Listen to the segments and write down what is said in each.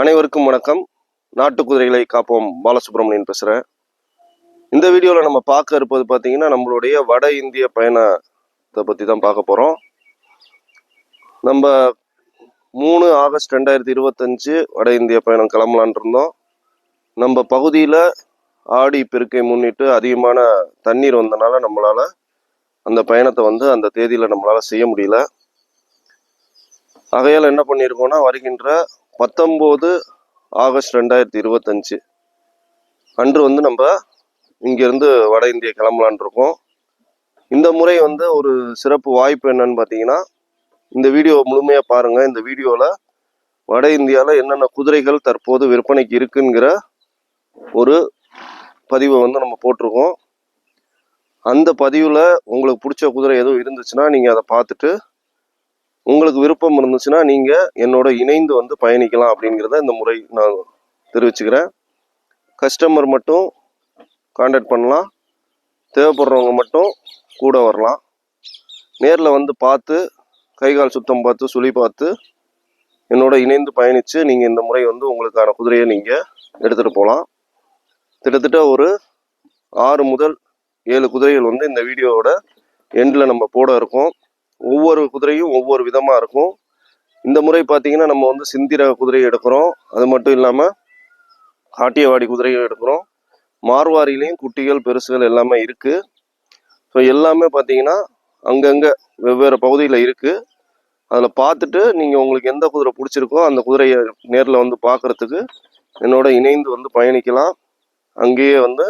அனைவருக்கும் வணக்கம். நாட்டு குதிரைகளை காப்போம். பாலசுப்ரமணியன் பேசுகிறேன் இந்த வீடியோவில் நம்ம பார்க்க இருப்பது பார்த்தீங்கன்னா நம்மளுடைய வட இந்திய பயணத்தை பற்றி தான் பார்க்க போகிறோம் நம்ம மூணு ஆகஸ்ட் ரெண்டாயிரத்தி இருபத்தஞ்சு வட இந்திய பயணம் கிளம்பலான் இருந்தோம். நம்ம பகுதியில் ஆடி பெருக்கை முன்னிட்டு அதிகமான தண்ணீர் வந்தனால நம்மளால் அந்த பயணத்தை வந்து அந்த தேதியில் நம்மளால் செய்ய முடியல. ஆகையால் என்ன பண்ணியிருக்கோம்னா வருகின்ற பத்தொம்போது ஆகஸ்ட் ரெண்டாயிரத்தி இருபத்தஞ்சி. அன்று வந்து நம்ம இங்கேருந்து வட இந்தியா கிளம்பலான் இருக்கோம். இந்த முறை வந்து ஒரு சிறப்பு வாய்ப்பு என்னன்னு பார்த்தீங்கன்னா இந்த வீடியோ முழுமையாக பாருங்கள் இந்த வீடியோவில் வட இந்தியாவில் என்னென்ன குதிரைகள் தற்போது விற்பனைக்கு இருக்குங்கிற ஒரு பதிவை வந்து நம்ம போட்டிருக்கோம். அந்த பதிவில் உங்களுக்கு பிடிச்ச குதிரை எதுவும் இருந்துச்சுன்னா நீங்கள் அதை பார்த்துட்டு உங்களுக்கு விருப்பம் இருந்துச்சுன்னா நீங்கள் என்னோட இணைந்து வந்து பயணிக்கலாம் அப்படிங்கிறத இந்த முறை நான் தெரிவிச்சுக்கிறேன். கஸ்டமர் மட்டும் காண்டாக்ட் பண்ணலாம். தேவைப்படுறவங்க மட்டும் கூட வரலாம். நேரில் வந்து பார்த்து கை கால் சுத்தம் பார்த்து சுழி பார்த்து என்னோட இணைந்து பயணித்து நீங்கள் இந்த முறை வந்து உங்களுக்கான குதிரையை நீங்கள் எடுத்துகிட்டு போகலாம். கிட்டத்தட்ட ஒரு ஆறு முதல் ஏழு குதிரைகள் வந்து இந்த வீடியோவோட எண்டில் நம்ம போட இருக்கோம். ஒவ்வொரு குதிரையும் ஒவ்வொரு விதமாக இருக்கும். இந்த முறை பார்த்தீங்கன்னா நம்ம வந்து சிந்திர குதிரையை எடுக்கிறோம். அது மட்டும் இல்லாமல் காட்டியவாடி குதிரையும் எடுக்கிறோம். மார்வாரிலையும் குட்டிகள் பெருசுகள் எல்லாமே இருக்குது ஸோ எல்லாமே பார்த்தீங்கன்னா அங்கங்கே வெவ்வேறு பகுதியில் இருக்குது அதில் பார்த்துட்டு நீங்கள் உங்களுக்கு எந்த குதிரை பிடிச்சிருக்கோ அந்த குதிரையை நேரில் வந்து பார்க்குறதுக்கு என்னோட இணைந்து வந்து பயணிக்கலாம். அங்கேயே வந்து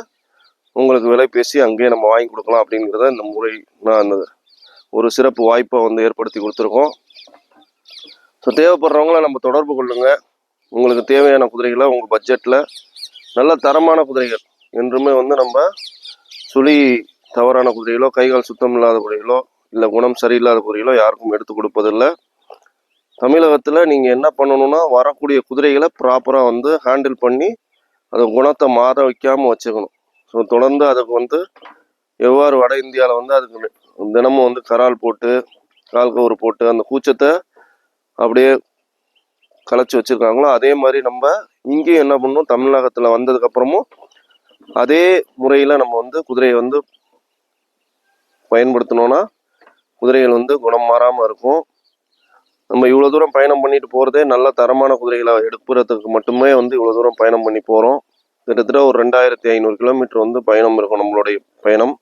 உங்களுக்கு விலை பேசி அங்கேயே நம்ம வாங்கி கொடுக்கலாம் அப்படிங்கிறத இந்த முறை நான் அந்த ஒரு சிறப்பு வாய்ப்பை வந்து ஏற்படுத்தி கொடுத்துருக்கோம். ஸோ தேவைப்படுறவங்கள நம்ம தொடர்பு கொள்ளுங்கள் உங்களுக்கு தேவையான குதிரைகளை உங்கள் பட்ஜெட்டில் நல்ல தரமான குதிரைகள் என்றுமே வந்து நம்ம சுழி தவறான குதிரைகளோ கைகால் சுத்தம் இல்லாத குதிரைகளோ இல்லை குணம் சரியில்லாத குதிரைகளோ யாருக்கும் எடுத்து கொடுப்பதில்லை. தமிழகத்தில் நீங்கள் என்ன பண்ணணும்னா வரக்கூடிய குதிரைகளை ப்ராப்பராக வந்து ஹேண்டில் பண்ணி அதை குணத்தை மாற வைக்காமல் வச்சுக்கணும். ஸோ தொடர்ந்து அதுக்கு வந்து எவ்வாறு வட இந்தியாவில் வந்து அதுக்கு தினமும் வந்து கரால் போட்டு கால் கவுறு போட்டு அந்த கூச்சத்தை அப்படியே கலைச்சி வச்சுருக்காங்களோ அதே மாதிரி நம்ம இங்கேயும் என்ன பண்ணணும் தமிழகத்தில் வந்ததுக்கப்புறமும் அதே முறையில் நம்ம வந்து குதிரையை வந்து பயன்படுத்தினோன்னா குதிரைகள் வந்து குணம் மாறாமல் இருக்கும். நம்ம இவ்வளோ தூரம் பயணம் பண்ணிட்டு போகிறதே நல்ல தரமான குதிரைகளை எடுப்புறதுக்கு மட்டுமே வந்து இவ்வளோ தூரம் பயணம் பண்ணி போகிறோம் கிட்டத்தட்ட ஒரு ரெண்டாயிரத்தி ஐநூறு கிலோமீட்டர் வந்து பயணம் இருக்கும் நம்மளுடைய பயணம்.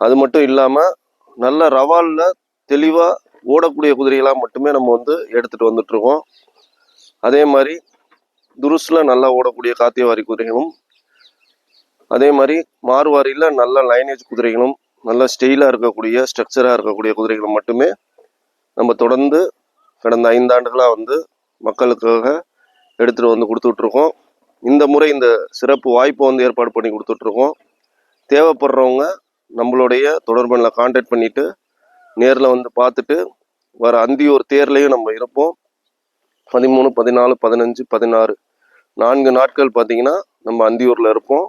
அது மட்டும் இல்லாமல் நல்ல ரவாலில் தெளிவாக ஓடக்கூடிய குதிரைகளாக மட்டுமே நம்ம வந்து எடுத்துகிட்டு வந்துட்டுருக்கோம். அதே மாதிரி துருஸில் நல்லா ஓடக்கூடிய காத்தியவாரி குதிரைகளும் அதே மாதிரி மார்வாரியில் நல்ல லைனேஜ் குதிரைகளும் நல்ல ஸ்டெயிலாக இருக்கக்கூடிய ஸ்ட்ரக்சராக இருக்கக்கூடிய குதிரைகளும் மட்டுமே நம்ம தொடர்ந்து கடந்த ஐந்தாண்டுகளாக வந்து மக்களுக்காக எடுத்துகிட்டு வந்து கொடுத்துட்ருக்கோம் இந்த முறை இந்த சிறப்பு வாய்ப்பை வந்து ஏற்பாடு பண்ணி கொடுத்துட்ருக்கோம் தேவைப்படுறவங்க நம்மளுடைய தொடர்பனில் காண்டாக்ட் பண்ணிவிட்டு நேரில் வந்து பார்த்துட்டு வர அந்தியூர் தேர்லேயும் நம்ம இருப்போம். பதிமூணு பதினாலு பதினஞ்சு பதினாறு. நான்கு நாட்கள் பார்த்தீங்கன்னா நம்ம அந்தியூரில் இருப்போம்.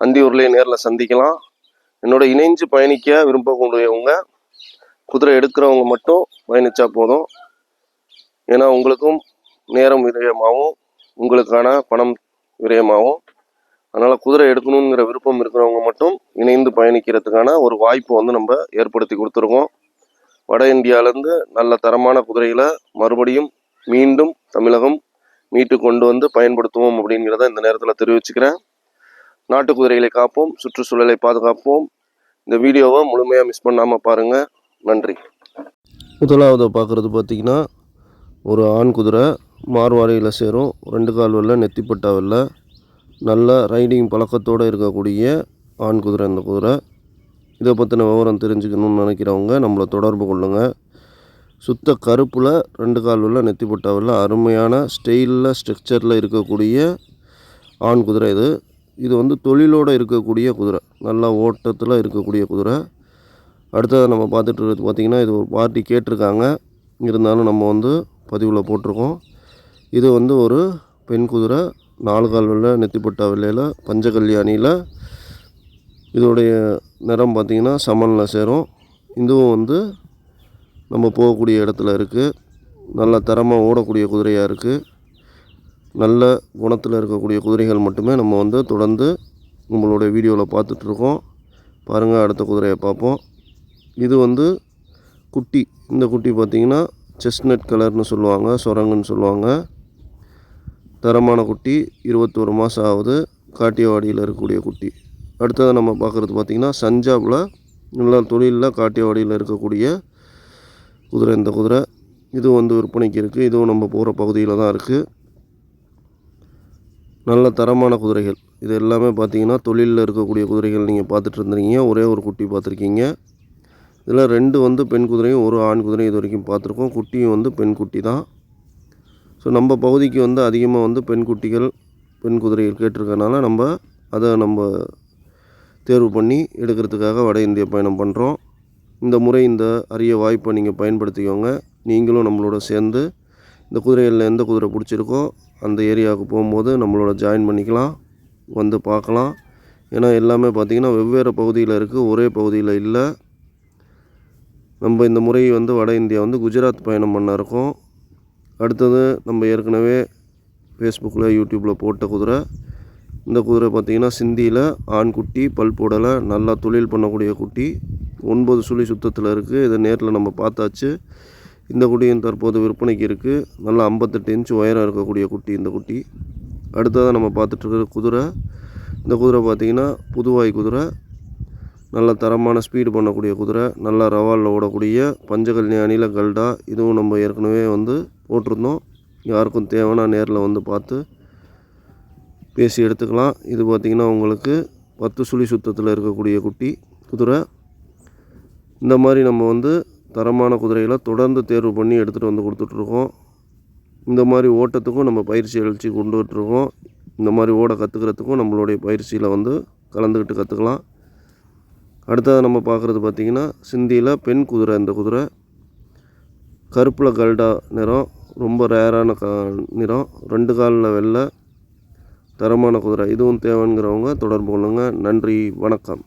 அந்தியூர்லேயே நேரில் சந்திக்கலாம். என்னோட இணைஞ்சு பயணிக்க விரும்பக்கூடியவங்க குதிரை எடுக்கிறவங்க மட்டும் பயணித்தா போதும். ஏன்னா உங்களுக்கும் நேரம் விரயமாகவும் உங்களுக்கான பணம் விரயமாகவும் அதனால் குதிரை எடுக்கணுங்கிற விருப்பம் இருக்கிறவங்க மட்டும் இணைந்து பயணிக்கிறதுக்கான ஒரு வாய்ப்பு வந்து நம்ம ஏற்படுத்தி கொடுத்துருக்கோம். வட இந்தியாவிலேருந்து நல்ல தரமான குதிரைகளை மறுபடியும் மீண்டும் தமிழகம் மீட்டு கொண்டு வந்து பயன்படுத்துவோம் அப்படிங்கிறத இந்த நேரத்தில் தெரிவிச்சுக்கிறேன். நாட்டு குதிரைகளை காப்போம் சுற்றுச்சூழலை பாதுகாப்போம். இந்த வீடியோவை முழுமையாக மிஸ் பண்ணாமல் பாருங்கள் நன்றி. முதலாவது பார்க்குறது பார்த்தீங்கன்னா ஒரு ஆண் குதிரை மார்வாரியில் சேரும் ரெண்டு கால் வெள்ள நெத்திப்பட்டா வெள்ளை நல்ல ரைடிங் பழக்கத்தோடு இருக்கக்கூடிய ஆண் குதிரை இந்த குதிரை. இதை பற்றின விவரம் தெரிஞ்சுக்கணும்னு நினைக்கிறவங்க நம்மளை தொடர்பு கொள்ளுங்க. சுத்த கருப்பில் ரெண்டு கால் உள்ள நெத்தி வெள்ள அருமையான ஸ்டைலில் ஸ்ட்ரக்சரில் இருக்கக்கூடிய ஆண் குதிரை இது. இது வந்து தொழிலோடு இருக்கக்கூடிய குதிரை. நல்லா ஓட்டத்தில் இருக்கக்கூடிய குதிரை. அடுத்தது நம்ம பார்த்துட்டு இருக்கிறது பார்த்திங்கன்னா இது ஒரு பார்ட்டி கேட்டிருக்காங்க. இருந்தாலும் நம்ம வந்து பதிவில் போட்டிருக்கோம். இது வந்து ஒரு பெண் குதிரை. நாலு கால் வெள்ளை நெத்திப்பட்டா வெள்ளையில் பஞ்ச கல்யாணியில் இதோடைய நிறம் பார்த்திங்கன்னா சமனில் சேரும். இதுவும் வந்து நம்ம போகக்கூடிய இடத்துல இருக்குது நல்ல தரமாக ஓடக்கூடிய குதிரையாக இருக்குது நல்ல குணத்தில் இருக்கக்கூடிய குதிரைகள் மட்டுமே நம்ம வந்து தொடர்ந்து நம்மளுடைய வீடியோவில் பார்த்துட்ருக்கோம் பாருங்கள் அடுத்த குதிரையை பார்ப்போம். இது வந்து குட்டி. இந்த குட்டி பார்த்திங்கன்னா செஸ்னட் கலர்னு சொல்லுவாங்க சுரங்குன்னு சொல்லுவாங்க. தரமான குட்டி இருபத்தோரு மாதம் ஆகுது காட்டியவாடியில் இருக்கக்கூடிய குட்டி. அடுத்தது நம்ம பார்க்குறது பார்த்திங்கன்னா சஞ்சாபில் நல்ல தொழிலில் காட்டியவாடியில் இருக்கக்கூடிய குதிரை. இந்த குதிரை இது வந்து விற்பனைக்கு இருக்குது இதுவும் நம்ம போகிற பகுதியில் தான் இருக்குது நல்ல தரமான குதிரைகள். இது எல்லாமே பார்த்தீங்கன்னா தொழிலில் இருக்கக்கூடிய குதிரைகள் நீங்கள் பார்த்துட்டு இருந்துருக்கீங்க. ஒரே ஒரு குட்டி பார்த்துருக்கீங்க இதில் ரெண்டு வந்து பெண் குதிரையும் ஒரு ஆண் குதிரையும் இது வரைக்கும் பார்த்துருக்கோம் குட்டியும் வந்து பெண் குட்டி தான். ஸோ நம்ம பகுதிக்கு வந்து அதிகமாக வந்து பெண் குட்டிகள் பெண் குதிரைகள் கேட்டிருக்கனால நம்ம அதை நம்ம தேர்வு பண்ணி எடுக்கிறதுக்காக வட இந்திய பயணம் பண்ணுறோம் இந்த முறை இந்த அரிய வாய்ப்பை நீங்கள் பயன்படுத்திக்கோங்க. நீங்களும் நம்மளோட சேர்ந்து இந்த குதிரைகளில் எந்த குதிரை பிடிச்சிருக்கோ அந்த ஏரியாவுக்கு போகும்போது நம்மளோட ஜாயின் பண்ணிக்கலாம். வந்து பார்க்கலாம். ஏன்னா எல்லாமே பார்த்திங்கன்னா வெவ்வேறு பகுதியில் இருக்குது ஒரே பகுதியில் இல்லை. நம்ம இந்த முறை வந்து வட இந்தியா வந்து குஜராத் பயணம் பண்ண இருக்கோம். அடுத்தது நம்ம ஏற்கனவே ஃபேஸ்புக்கில் யூடியூப்பில் போட்ட குதிரை. இந்த குதிரை பார்த்திங்கன்னா சிந்தியில் ஆண் குட்டி பல் போடலை நல்லா தொழில் பண்ணக்கூடிய குட்டி. ஒன்பது சுழி சுத்தத்தில் இருக்குது இதை நேரில் நம்ம பார்த்தாச்சு. இந்த குட்டியும் தற்போது விற்பனைக்கு இருக்குது நல்லா ஐம்பத்தெட்டு இன்ச் உயரம் இருக்கக்கூடிய குட்டி இந்த குட்டி. அடுத்ததாக நம்ம பார்த்துட்ருக்கிற குதிரை. இந்த குதிரை பார்த்திங்கன்னா புதுவாய் குதிரை. நல்ல தரமான ஸ்பீடு பண்ணக்கூடிய குதிரை. நல்லா ரவாலில் ஓடக்கூடிய பஞ்சகல்யாணியில் கல்டா இதுவும் நம்ம ஏற்கனவே வந்து போட்டிருந்தோம். யாருக்கும் தேவைன்னா நேரில் வந்து பார்த்து பேசி எடுத்துக்கலாம். இது பார்த்திங்கன்னா உங்களுக்கு பத்து சுழி சுத்தத்தில் இருக்கக்கூடிய குட்டி குதிரை. இந்த மாதிரி நம்ம வந்து தரமான குதிரைகளை தொடர்ந்து தேர்வு பண்ணி எடுத்துகிட்டு வந்து கொடுத்துட்ருக்கோம். இந்த மாதிரி ஓட்டத்துக்கும் நம்ம பயிற்சி எழுச்சி கொண்டு விட்டுருக்கோம் இந்த மாதிரி ஓட கற்றுக்கிறதுக்கும் நம்மளுடைய பயிற்சியில் வந்து கலந்துக்கிட்டு கற்றுக்கலாம் அடுத்தது நம்ம பார்க்குறது பார்த்திங்கன்னா சிந்தியில் பெண் குதிரை. இந்த குதிரை கருப்பில் கல்டா நிறம். ரொம்ப ரேரான க நிறம். ரெண்டு காலில் வெள்ளை. தரமான குதிரை. இதுவும் தேவைங்கிறவங்க தொடர்பு கொள்ளுங்கள் நன்றி. வணக்கம்.